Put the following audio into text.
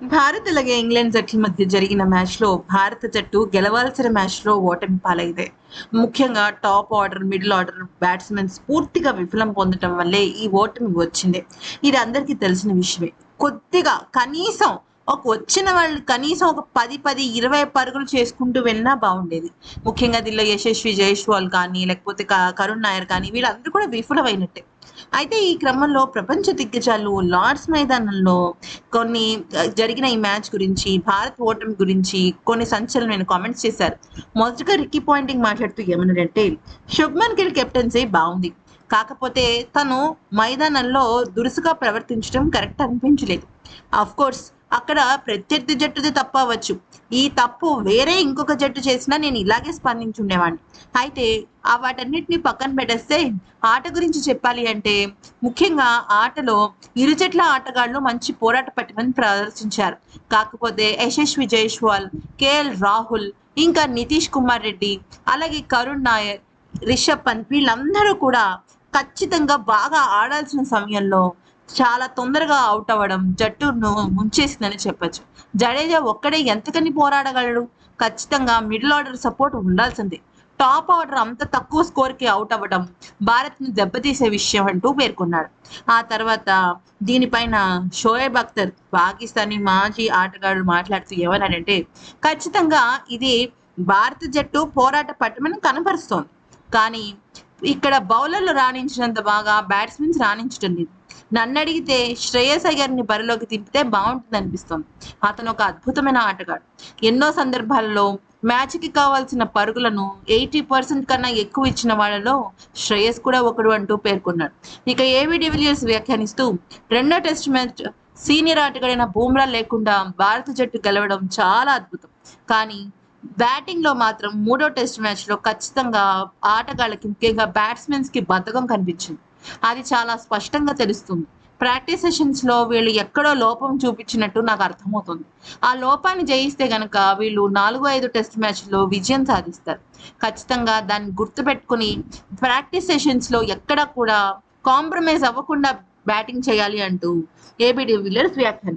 భారత్ అలాగే ఇంగ్లాండ్ జట్ల మధ్య జరిగిన మ్యాచ్లో భారత జట్టు గెలవాల్సిన మ్యాచ్లో ఓటమి పాలైంది. ముఖ్యంగా top order middle order batsmens పూర్తిగా విఫలం పొందడం వల్లే ఈ ఓటమి వచ్చింది. ఇది అందరికీ తెలిసిన విషయమే. కొద్దిగా కనీసం ఒక వచ్చిన వాళ్ళు కనీసం ఒక పది పది ఇరవై పరుగులు చేసుకుంటూ వెళ్ళినా బాగుండేది. ముఖ్యంగా దీనిలో యశస్వి జైష్వాల్ కానీ లేకపోతే కరుణ్ నాయర్ కానీ వీళ్ళందరూ కూడా విఫలమైనట్టే. అయితే ఈ క్రమంలో ప్రపంచ దిగ్గజాలు లార్డ్స్ మైదానంలో కొన్ని జరిగిన ఈ మ్యాచ్ గురించి భారత్ ఓటమి గురించి కొన్ని సంచలనమైన కామెంట్స్ చేశారు. మొదటగా రిక్కీ పాయింటింగ్ మాట్లాడుతూ ఏమన్నాడంటే శుభ్మన్ గిల్ కెప్టెన్సీ బాగుంది కాకపోతే తను మైదానంలో దురుసుగా ప్రవర్తించడం కరెక్ట్ అనిపించలేదు. అఫ్ కోర్స్ అక్కడ ప్రత్యర్థి జట్టుది తప్పు అవ్వచ్చు ఈ తప్పు వేరే ఇంకొక జట్టు చేసినా నేను ఇలాగే స్పందించుండేవాడిని. అయితే ఆ వాటన్నిటిని పక్కన పెట్టేస్తే ఆట గురించి చెప్పాలి అంటే ముఖ్యంగా ఆటలో ఇరు జట్ల ఆటగాళ్ళు మంచి పోరాట పట్టుమని ప్రదర్శించారు. కాకపోతే యశస్వి జైస్వాల్ కేఎల్ రాహుల్ ఇంకా నితీష్ కుమార్ రెడ్డి అలాగే కరుణ్ నాయర్ రిషబ్ పంత్ వీళ్ళందరూ కూడా ఖచ్చితంగా బాగా ఆడాల్సిన సమయంలో చాలా తొందరగా అవుట్ అవ్వడం జట్టును ముంచేసిందని చెప్పొచ్చు. జడేజా ఒక్కడే ఎంతకని పోరాడగలడు? ఖచ్చితంగా మిడిల్ ఆర్డర్ సపోర్ట్ ఉండాల్సిందే. టాప్ ఆర్డర్ అంత తక్కువ స్కోర్కి అవుట్ అవ్వడం భారత్ని దెబ్బతీసే విషయం అంటూ పేర్కొన్నాడు. ఆ తర్వాత దీనిపైన షోయబ్ అఖ్తర్ పాకిస్తానీ మాజీ ఆటగాడు మాట్లాడుతూ ఏమన్నాడంటే ఖచ్చితంగా ఇది భారత జట్టు పోరాట పట్టమని కనపరుస్తోంది. కానీ ఇక్కడ బౌలర్లు రాణించినంత బాగా బ్యాట్స్మెన్స్ రాణించడం లేదు. నన్ను అడిగితే శ్రేయస్ అయ్యర్ని బరిలోకి తిప్పితే బాగుంటుంది అనిపిస్తుంది అతను ఒక అద్భుతమైన ఆటగాడు. ఎన్నో సందర్భాల్లో మ్యాచ్కి కావాల్సిన పరుగులను ఎయిటీ పర్సెంట్ కన్నా ఎక్కువ ఇచ్చిన వాళ్ళలో శ్రేయస్ కూడా ఒకడు అంటూ పేర్కొన్నాడు. ఇక ఏవి డివిలియర్స్ వ్యాఖ్యానిస్తూ రెండో టెస్ట్ మ్యాచ్ సీనియర్ ఆటగాడైన బూమ్రా లేకుండా భారత జట్టు గెలవడం చాలా అద్భుతం. కానీ బ్యాటింగ్లో మాత్రం మూడో టెస్ట్ మ్యాచ్లో ఖచ్చితంగా ఆటగాళ్ళకి ముఖ్యంగా బ్యాట్స్మెన్స్కి బద్ధకం కనిపించింది. అది చాలా స్పష్టంగా తెలుస్తుంది. ప్రాక్టీస్ సెషన్స్లో వీళ్ళు ఎక్కడో లోపం చూపించినట్టు నాకు అర్థమవుతుంది. ఆ లోపాన్ని జయిస్తే గనక వీళ్ళు నాలుగు ఐదు టెస్ట్ మ్యాచ్లో విజయం సాధిస్తారు. ఖచ్చితంగా దాన్ని గుర్తుపెట్టుకుని ప్రాక్టీస్ సెషన్స్లో ఎక్కడ కూడా కాంప్రమైజ్ అవ్వకుండా బ్యాటింగ్ చేయాలి అంటూ ఏబిడి విలియర్స్ వ్యాఖ్యానం